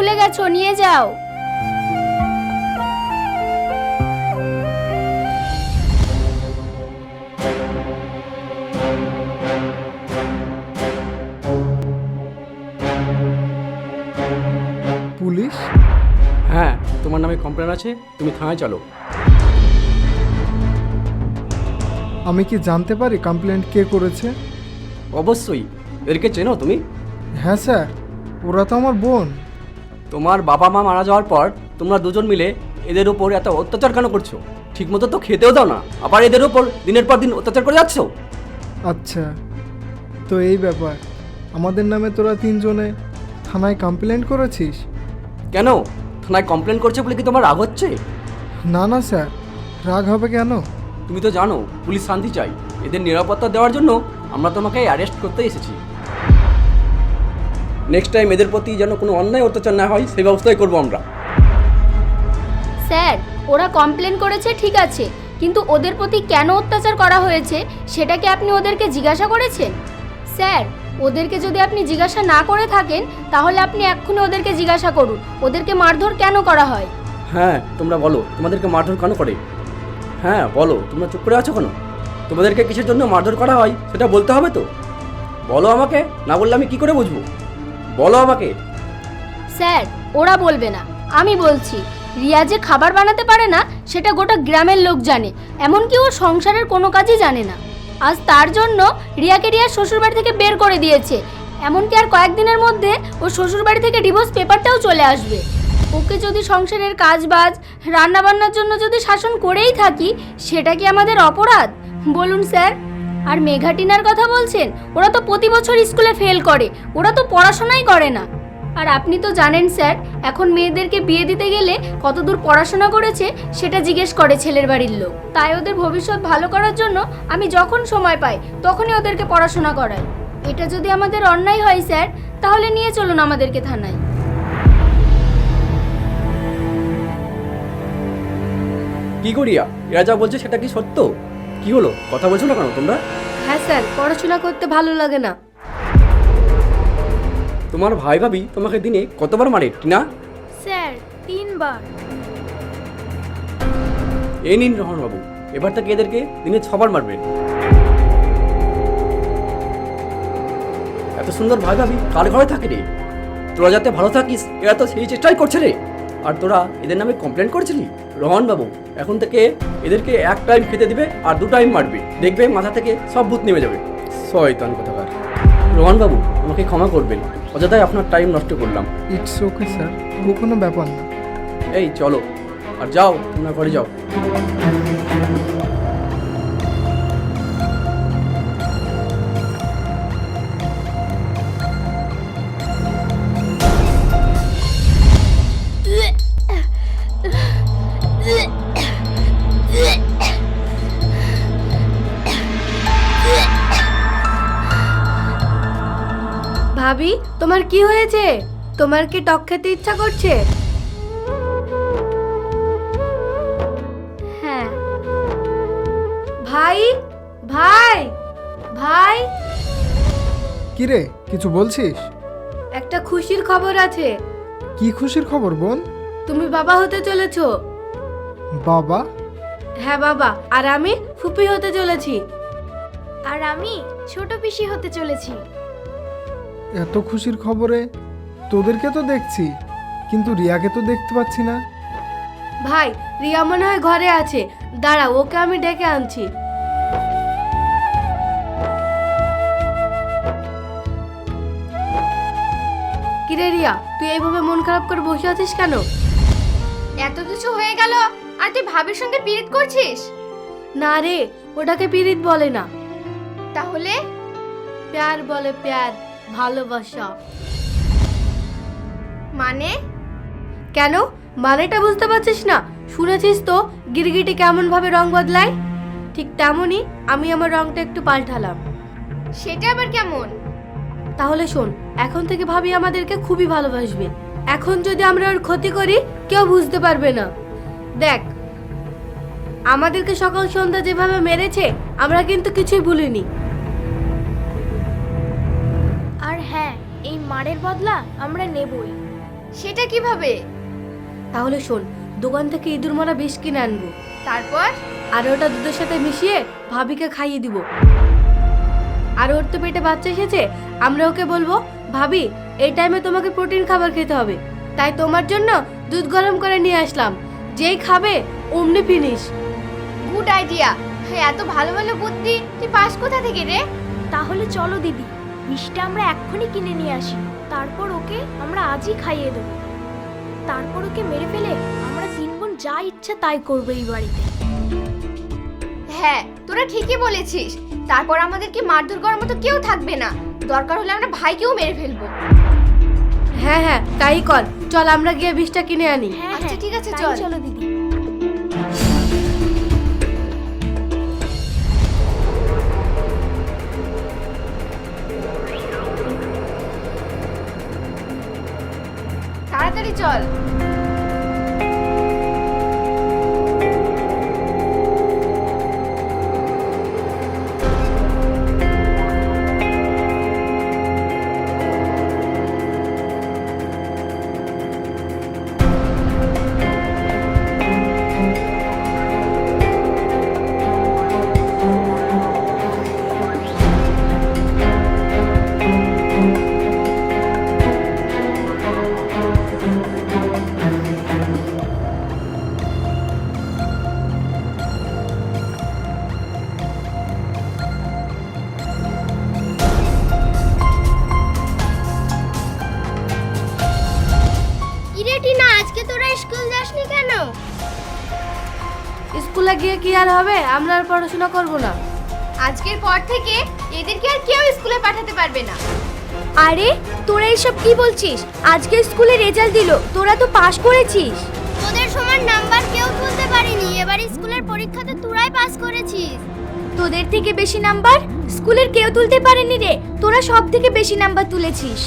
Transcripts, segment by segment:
ভুলে গেছো নিয়ে যাও। পুলিশ? হ্যাঁ তোমার নামে কমপ্লেন আছে তুমি থানায় চলো। আমি কি জানতে পারি কমপ্লেন্ট কে করেছে? অবশ্যই এদেরকে চেনো তুমি? হ্যাঁ স্যার ওরা তো আমার বোন। তোমার বাবা মা মারা যাওয়ার পর তোমরা দুজন মিলে এদের উপর এত অত্যাচার কেন করছ? ঠিকমতো তো খেতেও দাও না। আবার এদের উপর দিনের পর দিন অত্যাচার করে যাচ্ছ? আচ্ছা তো এই ব্যাপার। আমাদের নামে তোরা তিনজনে থানায় কমপ্লেন করেছিস? কেন? থানায় কমপ্লেন করছে বলে কি তোমার রাগ হচ্ছে? না না স্যার রাগ হবে কেন? তুমি তো জানো পুলিশ শান্তি চাই। এদের নিরাপত্তা দেওয়ার জন্য আমরা তোমাকে অ্যারেস্ট করতে এসেছি। নেক্সট টাইম এদের প্রতি যেন কোনো অন্যায় অত্যাচার না হয় সেই ব্যবস্থাই করব আমরা। স্যার ওরা কমপ্লেন করেছে ঠিক আছে। কিন্তু ওদের প্রতি কেন অত্যাচার করা হয়েছে সেটা কি আপনি ওদেরকে জিজ্ঞাসা করেছেন? স্যার ওদেরকে যদি আপনি জিজ্ঞাসা না করে থাকেন তাহলে আপনি এক্ষুনি ওদেরকে জিজ্ঞাসা করুন ওদেরকে মারধর কেন করা হয়? হ্যাঁ তোমরা বলো তোমাদেরকে মারধর কেন করে? হ্যাঁ বলো তোমরা চুপ করে আছো কেন? তোমাদেরকে কিসের জন্য মারধর করা হয় সেটা বলতে হবে তো? বলো আমাকে না বললে আমি কি করে বুঝব? বলো আমাকে। স্যার, ওরা বলবে না। আমি বলছি, রিয়া যে খাবার বানাতে পারে না, সেটা গোটা গ্রামের লোক জানে। এমনকি ও সংসারের কোনো কাজই জানে না। আজ তার জন্য রিয়াকে রিয়ার শ্বশুরবাড়ি থেকে বের করে দিয়েছে। এমনকি আর কয়েকদিনের মধ্যে ও শ্বশুরবাড়ি থেকে ডিভোর্স পেপারটাও চলে আসবে। ওকে যদি সংসারের কাজ বাজ রান্নাবান্নার জন্য যদি শাসন করেই থাকি, সেটা কি আমাদের অপরাধ? বলুন, স্যার। আর মেঘাটিনার কথা বলছেন, ওরা তো প্রতি বছর স্কুলে ফেল করে, ওরা তো পড়াশোনাই করে না। আর আপনি তো জানেন স্যার, এখন মেয়েদেরকে বিয়ে দিতে গেলে কতদূর পড়াশোনা করেছে সেটা জিজ্ঞেস করে ছেলের বাড়ির লোক। তাই ওদের ভবিষ্যৎ ভালো করার জন্য আমি যখন সময় পাই, তখনই ওদেরকে পড়াশোনা করাই। এটা যদি আমাদের অন্যায় হয় স্যার, তাহলে নিয়ে চলুন আমাদেরকে থানায়। কি করিয়া এরা যা বলছে সেটা কি সত্য? কি হলো? কথা বলছো না কেন তোমরা? হ্যাঁ স্যার পড়াশোনা করতে ভালো লাগে না। তোমার ভাই ভাবি তোমাকে দিনে কতবার মারে টিনা? স্যার তিনবার। এই নিন রহন বাবু এবার থেকে এদেরকে দিনে ছবার মারবে। এত সুন্দর ভাই ভাবি কার ঘরে থাকে রে? তোরা যাতে ভালো থাকিস এরা তো সেই চেষ্টাই করছে রে। আর তোরা এদের নামে কমপ্লেন করেছিলি? রহন বাবু এখন থেকে এদেরকে এক টাইম খেতে দিবে আর দু টাইম মারবে। দেখবে মাথা থেকে সব ভূত নেমে যাবে। শয়তান কথাকার। রোহন বাবু আমাকে ক্ষমা করবেন। অযথায় আপনার টাইম নষ্ট করলাম। ইটস ওকে স্যার ও কোনো ব্যাপার না। এই চলো। আর যাও তোমরা ঘরে যাও। তোমার কি হয়েছে? তোমার কি টক খেতে ইচ্ছা করছে? হ্যাঁ। ভাই? ভাই? ভাই? কিরে কিছু বলছিস? একটা খুশির খবর আছে। কি খুশির খবর বোন? তুমি বাবা হতে চলেছো। বাবা? হ্যাঁ বাবা। আর আমি ফুপি হতে চলেছি। আর আমি ছোট পিসি হতে চলেছি। এত খুশির খবরে? তোদেরকে তো দেখছি কিন্তু রিয়াকে তো দেখতে পাচ্ছি না। ভাই রিয়া মনে হয় ঘরে আছে। দাঁড়া ওকে আমি ডেকে আনছি। কিরে রিয়া তুই এইভাবে মন খারাপ করে বসে আছিস কেন? এত কিছু হয়ে গেল আর তুই ভাবির সঙ্গে পীড়িত করছিস? না রে ওটাকে পিরিত বলে না। তাহলে? প্যার বলে প্যার। ভালোবাসা। মানে? কেন? মানেটা বুঝতে পারছিস না? শুনেছিস তো গিরগিটি কেমন ভাবে রং বদলায়? ঠিক তেমনই আমি আমার রংটা একটু পাল্টালাম। সেটা আবার কেমন? তাহলে শোন এখন থেকে ভাবি আমাদেরকে খুবই ভালোবাসবে। এখন যদি আমরা ওর ক্ষতি করি কেউ বুঝতে পারবে না। দেখ আমাদেরকে সকাল সন্ধ্যা যেভাবে মেরেছে আমরা কিন্তু কিছুই ভুলিনি। মারের বদলা আমরা নেবই। সেটা কীভাবে? তাহলে শোন দোকান থেকে ইঁদুর মারা বিষ কিনে আনব। তারপর? আর ওটা দুধের সাথে মিশিয়ে ভাবিকে খাইয়ে দিব। আর ওর তো পেটে বাচ্চা এসেছে আমরা ওকে বলব ভাবি এই টাইমে তোমাকে প্রোটিন খাবার খেতে হবে। তাই তোমার জন্য দুধ গরম করে নিয়ে আসলাম। যেই খাবে অমনি ফিনিশ গুড আইডিয়া হ্যাঁ এত ভালো ভালো বুদ্ধি তুই পাস কোথা থেকে রে? তাহলে চলো দিদি বিষটা আমরা এক্ষুনি কিনে নিয়ে আসি। তারপর ওকে আমরা আজই খাইয়ে দেবো। তারপর ওকে মেরে ফেলে আমরা তিন বোন যা ইচ্ছা তাই করব এই বাড়িতে। হ্যাঁ তোরা ঠিকই বলেছিস। তারপর আমাদেরকে মারধর করার মতো কেউ থাকবে না। দরকার হলে আমরা ভাইকেও মেরে ফেলব। হ্যাঁ হ্যাঁ তাই কর। চল আমরা গিয়ে বিষটা কিনে আনি। হ্যাঁ আচ্ছা, হ্যাঁ ঠিক আছে, চল। চলো দিদি। চল। আমরা আর পড়াশোনা করব না। আজকের পর থেকে এদেরকে আর কেউ স্কুলে পাঠাতে পারবে না। আরে তোরা এসব কি বলছিস? আজকে স্কুলে রেজাল্ট দিল তোরা তো পাস করেছিস। তোদের সমান নাম্বার কেউ তুলতে পারেনি এবার স্কুলের পরীক্ষাতে তোরাই পাস করেছিস। তোদের থেকে বেশি নাম্বার স্কুলের কেউ তুলতে পারেনি রে তোরা সব থেকে বেশি নাম্বার তুলেছিস।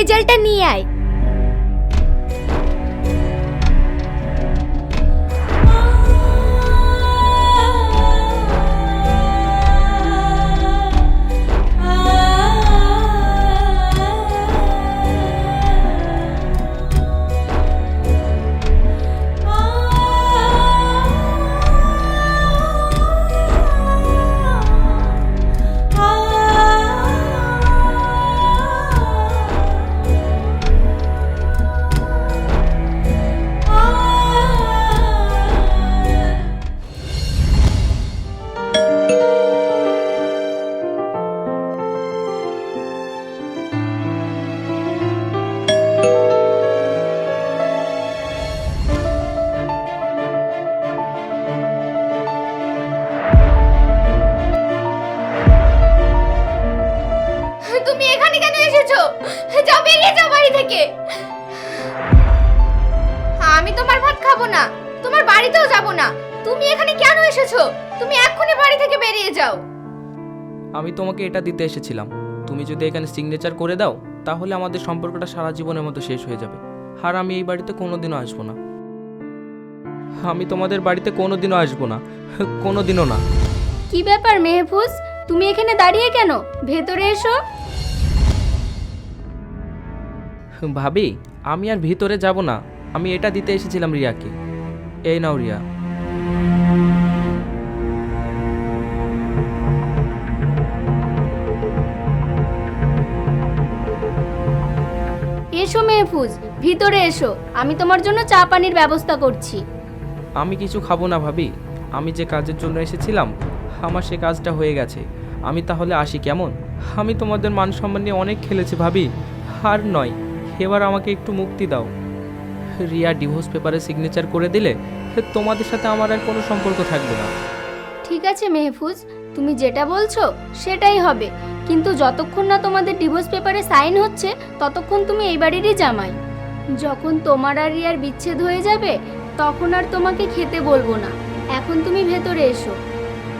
রেজাল্টটা নিয়ে আয়। তোমাকে এটা দিতে এসেছিলাম। তুমি যদি এখানে সিগনেচার করে দাও তাহলে আমাদের সম্পর্কটা সারা জীবনের মতো শেষ হয়ে যাবে। আর আমি এই বাড়িতে কোনোদিনও আসব না। আমি তোমাদের বাড়িতে কোনোদিনও আসব না। কোনোদিনও না। কি ব্যাপার মেহফুজ? তুমি এখানে দাঁড়িয়ে কেন? ভেতরে এসো। ভাবি আমি আর ভিতরে যাব না। আমি এটা দিতে এসেছিলাম রিয়াকে। এই নাও রিয়া। মেহফুজ ভিতরে এসো। আমি তোমার জন্য চা পানির ব্যবস্থা করছি। আমি কিছু খাব না ভাবি। আমি যে কাজের জন্য এসেছিলাম আমার সে কাজটা হয়ে গেছে। আমি তাহলে আসি কেমন? আমি তোমাদের মান সম্মান নিয়ে অনেক খেলেছি ভাবি। আর নয় এবার আমাকে একটু মুক্তি দাও। রিয়া ডিভোর্স পেপারে সিগনেচার করে দিলে তোমাদের সাথে আমার আর কোনো সম্পর্ক থাকবে না। ঠিক আছে মেহফুজ তুমি যেটা বলছো সেটাই হবে। কিন্তু যতক্ষণ না তোমাদের ডিভোর্স পেপারে সাইন হচ্ছে, ততক্ষণ তুমি এই বাড়িরই জামাই। যখন তোমার আর রিয়ার বিচ্ছেদ হয়ে যাবে, তখন আর তোমাকে খেতে বলব না। এখন তুমি ভেতরে এসো।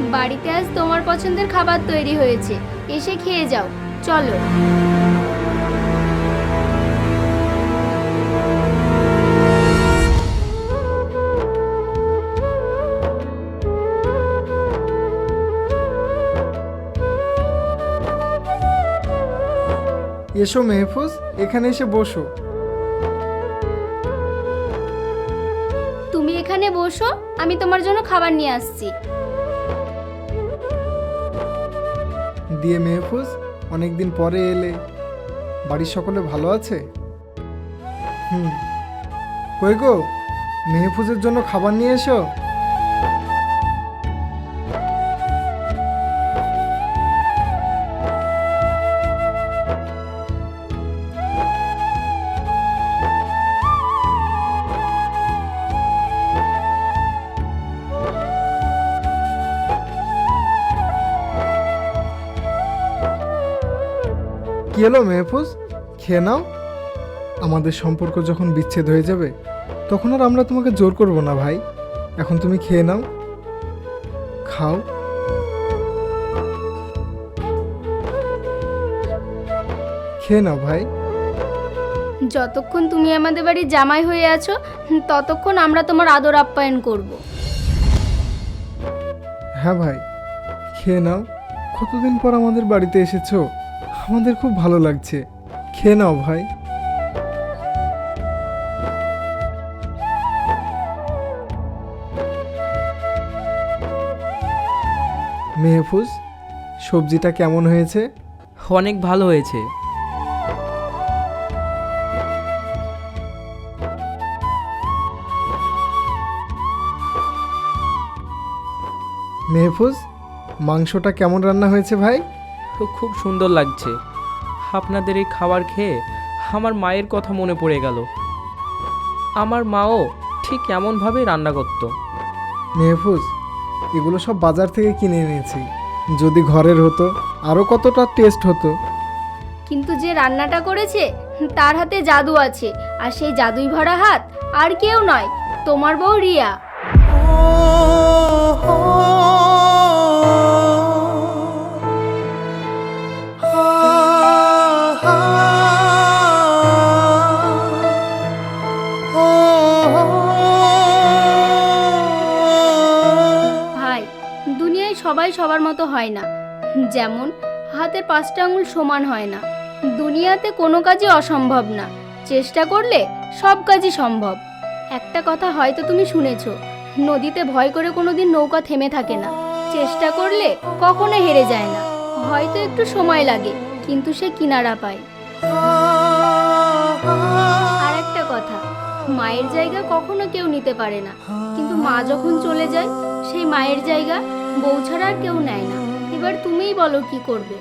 বাড়িতে আজ তোমার পছন্দের খাবার তৈরি হয়েছে। এসে খেয়ে যাও। চলো। এসো মেহফুজ এখানে এসে বসো। তুমি এখানে বসো আমি তোমার জন্য খাবার নিয়ে আসছি। দিয়ে মেহফুজ অনেকদিন পরে এলে। বাড়ির সকলে ভালো আছে? হুম। কই গো মেহফুজের জন্য খাবার নিয়ে এসো? হলো মেহফুজ খেয়ে নাও। আমাদের সম্পর্ক যখন বিচ্ছেদ হয়ে যাবে তখন আর আমরা তোমাকে জোর করব না ভাই। এখন তুমি খেয়ে নাও। খাও। খেয়ে নাও ভাই। যতক্ষণ তুমি আমাদের বাড়ি জামাই হয়ে আছো ততক্ষণ আমরা তোমার আদর আপ্যায়ন করব। হ্যাঁ ভাই খেয়ে নাও। কতদিন পর আমাদের বাড়িতে এসেছ? আমাদের খুব ভালো লাগছে। খেয়ে নাও ভাই। মেহফুজ সবজিটা কেমন হয়েছে? অনেক ভালো হয়েছে। মেহফুজ মাংসটা কেমন রান্না হয়েছে ভাই? খুব সুন্দর লাগছে। আপনাদের এই খাবার খেয়ে আমার মায়ের কথা মনে পড়ে গেল। আমার মাও ঠিক এমনভাবেই রান্না করতো। মেহফুজ এগুলো সব বাজার থেকে কিনে এনেছি। যদি ঘরের হতো আরও কতটা টেস্ট হতো। কিন্তু যে রান্নাটা করেছে তার হাতে জাদু আছে আর সেই জাদুই ভরা হাত আর কেউ নয় তোমার বউ রিয়া। সবাই সবার মতো হয় না। যেমন, হাতের পাঁচটা আঙুল সমান হয় না। দুনিয়াতে কোনো কাজই অসম্ভব না। চেষ্টা করলে সব কাজই সম্ভব। একটা কথা হয়তো তুমি শুনেছো, নদীতে ভয় করে কোনোদিন নৌকা থেমে থাকে না। চেষ্টা করলে কখনো হেরে যায় না। হয়তো একটু সময় লাগে, কিন্তু সে কিনারা পায়। আর একটা কথা, মায়ের জায়গা কখনো কেউ নিতে পারে না। কিন্তু মা যখন চলে যায়, সেই মায়ের জায়গা বউ ছাড়া আর কেউ নেয় না। এবার তুমিই বলো কি করবে।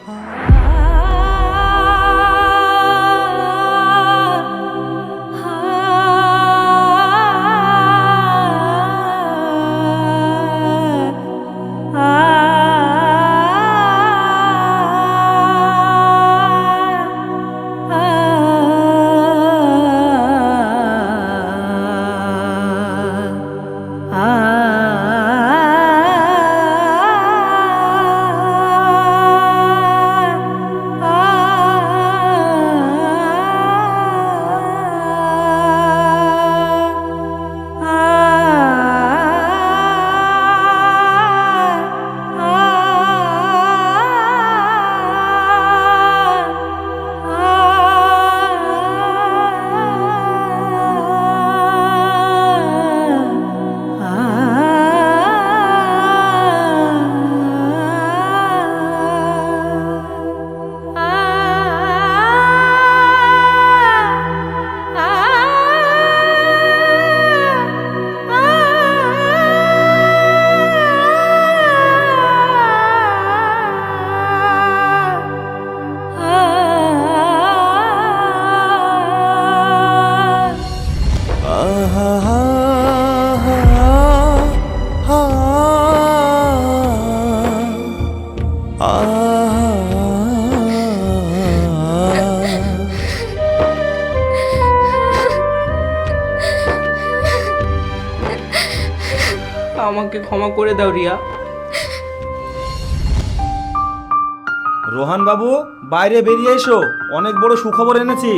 রোহান বাবু বাইরে বেরিয়ে এসো। অনেক বড় সুখবর এনেছি।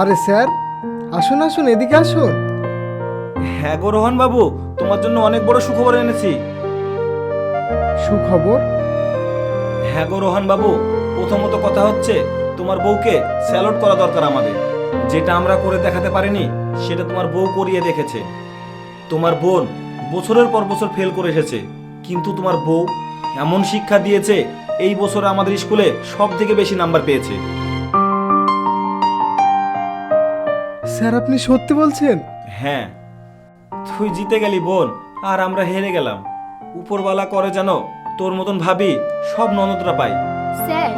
আরে স্যার আসুন আসুন এদিকে আসুন। হ্যাঁ গো রোহান বাবু তোমার জন্য অনেক বড় সুখবর এনেছি। সুখবর? হ্যাঁ গো রোহান বাবু প্রথমত কথা হচ্ছে তোমার বউকে স্যালুট করা দরকার আমাদের। যেটা আমরা করে দেখাতে পারিনি সেটা তোমার বউ করিয়ে দেখেছে। তোমার বোন বছরের পর বছর ফেল করে এসেছে কিন্তু তোমার বউ এমন শিক্ষা দিয়েছে এই বছর আমাদের স্কুলে সব থেকে বেশি নাম্বার পেয়েছে। স্যার আপনি সত্যি বলছেন? হ্যাঁ। তুই জিতে গেলি বোন আর আমরা হেরে গেলাম। উপরওয়ালা করে যেন তোর মতন ভাবি সব ননদরা পাই স্যার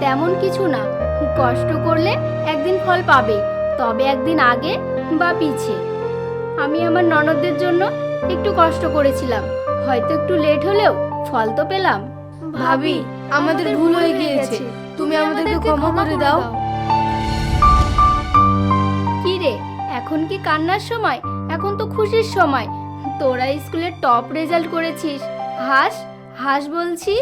তেমন কিছু না। কষ্ট করলে একদিন ফল পাবে তবে একদিন আগে বা পিছে। আমি আমার ননদদের জন্য একটু কষ্ট করেছিলাম। হয়তো একটু লেট হলেও ফল তো পেলাম। ভাবি, আমাদের ভুল হয়ে গিয়েছে। তুমি আমাদেরকে ক্ষমা করে দাও। কি রে এখন কি কান্নার সময়? এখন তো খুশির সময়। তোরা স্কুলে টপ রেজাল্ট করেছিস। হাস হাস বলছি।